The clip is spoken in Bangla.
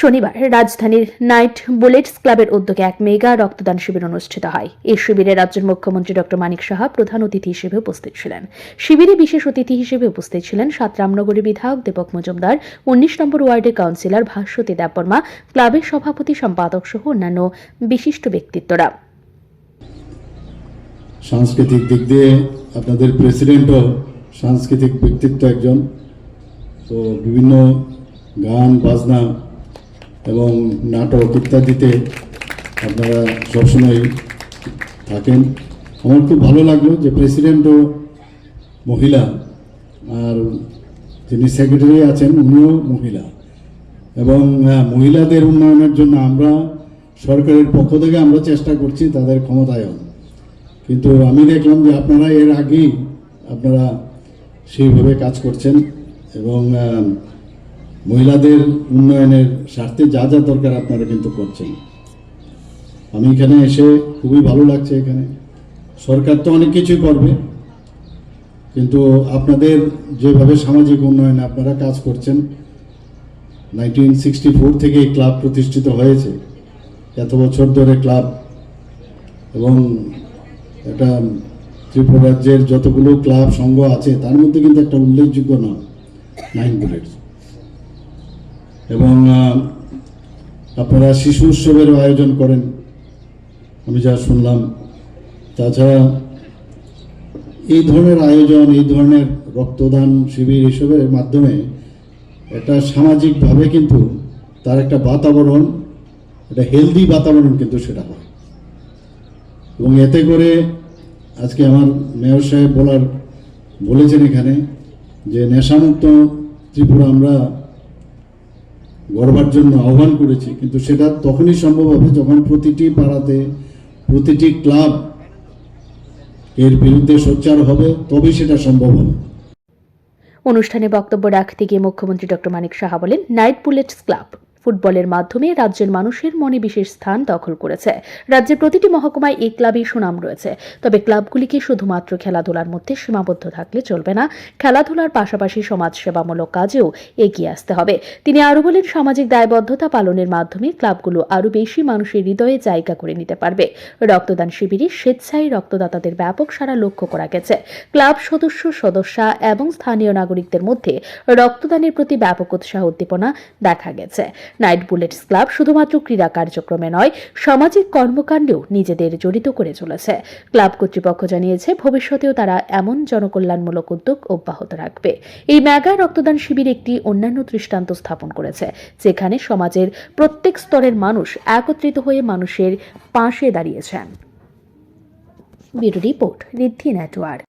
শনিবার রাজধানীর নাইট বুলেটস ক্লাবের উদ্যোগে এক মেগা রক্তদান শিবির অনুষ্ঠিত হয়। এই শিবিরে রাজ্যের মুখ্যমন্ত্রী ডক্টর মানিক সাহা প্রধান অতিথি হিসেবে উপস্থিত ছিলেন। শিবিরে বিশেষ অতিথি হিসেবে উপস্থিত ছিলেন সাত রামনগরের বিধায়ক দীপক মজুমদার, উনিশ নম্বর ওয়ার্ডের কাউন্সিলর ভাস্বতী দেববর্মা, ক্লাবের সভাপতি সম্পাদক সহ অন্যান্য বিশিষ্ট ব্যক্তিত্বরা। সাংস্কৃতিক দিক দিয়ে আপনাদের প্রেসিডেন্টও সাংস্কৃতিক ব্যক্তিত্ব একজন। তো বিভিন্ন গান, বাজনা এবং নাটক ইত্যাদিতে আপনারা সবসময় থাকেন। আমার খুব ভালো লাগল যে প্রেসিডেন্টও মহিলা আর যিনি সেক্রেটারি আছেন উনিও মহিলা। এবং আহ, মহিলাদের উন্নয়নের জন্য আমরা সরকারের পক্ষ থেকে আমরা চেষ্টা করছি তাদের ক্ষমতায়ন। কিন্তু আমি দেখলাম যে আপনারা এর আগেই আপনারা সেইভাবে কাজ করছেন এবং আহ, মহিলাদের উন্নয়নের স্বার্থে যা যা দরকার আপনারা কিন্তু করছেন। আমি এখানে এসে খুবই ভালো লাগছে এখানে। সরকার তো অনেক কিছুই করবে, কিন্তু আপনাদের যেভাবে সামাজিক উন্নয়নে আপনারা কাজ করছেন নাইনটিন সিক্সটি ফোর থেকে এই ক্লাব প্রতিষ্ঠিত হয়েছে। এত বছর ধরে ক্লাব এবং একটা ত্রিপুরা রাজ্যের যতগুলো ক্লাব, সংঘ আছে, তার মধ্যে কিন্তু একটা উল্লেখযোগ্য নাম নাইন বুলেটস এবং আপনারা শিশু উৎসবেরও আয়োজন করেন। আমি যা শুনলাম, তাছাড়া এই ধরনের আয়োজন, এই ধরনের রক্তদান শিবির এসবের মাধ্যমে একটা সামাজিকভাবে কিন্তু তার একটা বাতাবরণ, একটা হেলদি বাতাবরণ কিন্তু সেটা হয়। এবং এতে করে আজকে আমার মেয়র সাহেব বলার, বলেছেন এখানে যে নেশামুক্ত ত্রিপুরা আমরা গড়বার জন্য আহ্বান করেছি, কিন্তু সেটা তখনই সম্ভব হবে যখন প্রতিটি পাড়াতে, প্রতিটি ক্লাব এর বিরুদ্ধে সোচ্চার হবে, তবেই সেটা সম্ভব হবে। অনুষ্ঠানে বক্তব্য রাখতে গিয়ে মুখ্যমন্ত্রী ডক্টর মানিক সাহা বলেন, নাইট বুলেটস ক্লাব। ফুটবলের মাধ্যমে রাজ্যের মানুষের মনে বিশেষ স্থান দখল করেছে। রাজ্যের প্রতিটি মহকুমায় এই ক্লাবের সুনাম রয়েছে। তবে ক্লাবগুলিকে শুধুমাত্র খেলাধুলার মধ্যে সীমাবদ্ধ থাকলে চলবে না। খেলাধুলার পাশাপাশি সমাজসেবামূলক কাজেও এগিয়ে আসতে হবে। তিনি আরও বলেন, সামাজিক দায়বদ্ধতা পালনের মাধ্যমে ক্লাবগুলো আরও বেশি মানুষের হৃদয়ে জায়গা করে নিতে পারবে। রক্তদান শিবিরে স্বেচ্ছায় রক্তদাতাদের ব্যাপক সারা লক্ষ্য করা গেছে। ক্লাব সদস্য, সদস্যা এবং স্থানীয় নাগরিকদের মধ্যে রক্তদানের প্রতি ব্যাপক উৎসাহ উদ্দীপনা দেখা গেছে। নাইট বুলেটস ক্লাব শুধুমাত্র ক্রীড়া কার্যক্রমে নয়, সামাজিক কর্মকাণ্ডেও নিজেদের জড়িত করে চলেছে। ক্লাব কর্তৃপক্ষ জানিয়েছে, ভবিষ্যতেও তারা এমন জনকল্যাণমূলক উদ্যোগ অব্যাহত রাখবে। এই মেগা রক্তদান শিবির একটি অন্যান্য দৃষ্টান্ত স্থাপন করেছে, যেখানে সমাজের প্রত্যেক স্তরের মানুষ একত্রিত হয়ে মানুষের পাশে দাঁড়িয়েছেন। Report, Riddhi network.